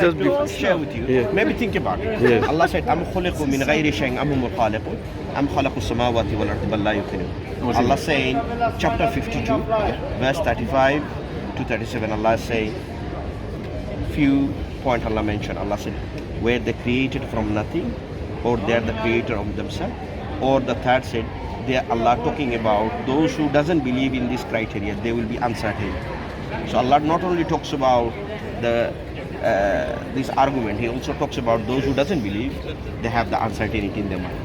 just be, share with you. Yeah. Maybe think about it. Yes. Allah said, "Am khuliqu min ghayri shay'in am humul khaliqun am khalaqu samawati wal ardi bal la yuqinun." Allah saying, chapter 52, verse 35 to 37. Allah saying, few point Allah mentioned. Allah said, where they created from nothing, or they are the creator of themselves, or the third said, they are Allah talking about those who doesn't believe in this criteria, they will be uncertain. So Allah not only talks about the Uh, this argument, He also talks about those who doesn't believe, they have the uncertainty in their mind,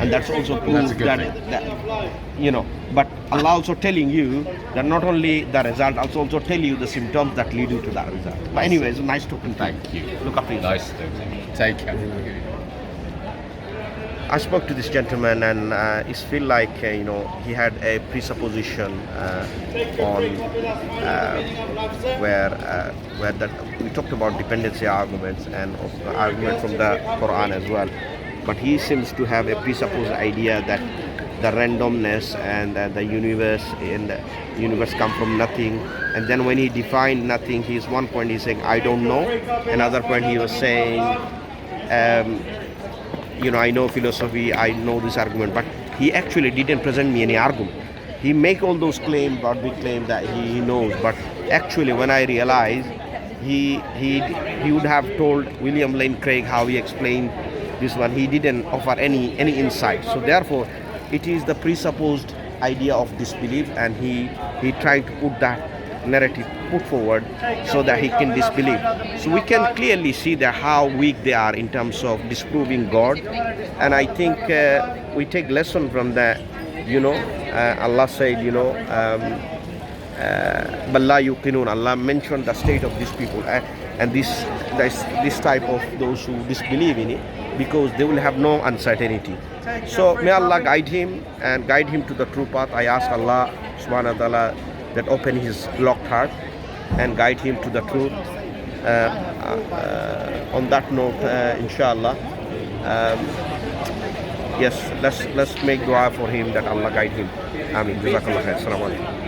and that's also That's a proves good that, that you know. But Allah also telling you that not only the result, also also tell you the symptoms that lead you to that result. But anyways, nice talking to Thank you. Look after yourself. Nice to Take care. I spoke to this gentleman and uh, it feel like uh, you know he had a presupposition uh, on uh, where uh, where that we talked about dependency arguments and argument from the Quran as well, but he seems to have a presupposed idea that the randomness and uh, the universe in the universe come from nothing. And then when he defined nothing he's one point he's saying I don't know. Another point he was saying um, you know, I know philosophy, I know this argument, but he actually didn't present me any argument. He make all those claims, but we claim that he, he knows, but actually when I realized he he he would have told William Lane Craig how he explained this one. He didn't offer any any insight. So therefore, it is the presupposed idea of disbelief, and he he tried to put that narrative put forward so that he can disbelieve. So we can clearly see that how weak they are in terms of disproving God, and I think uh, we take lesson from that. You know, uh, Allah said, you know. Um, uh, yuqinun. Allah mentioned the state of these people uh, and this, this this type of those who disbelieve in it because they will have no uncertainty. So may Allah guide him and guide him to the true path. I ask Allah subhanahu wa ta'ala that open his locked heart and guide him to the truth. Uh, uh, on that note, uh, inshallah, um, yes, let's let's make dua for him that Allah guide him. Amin. Jazakallah khair. Assalamu alaikum.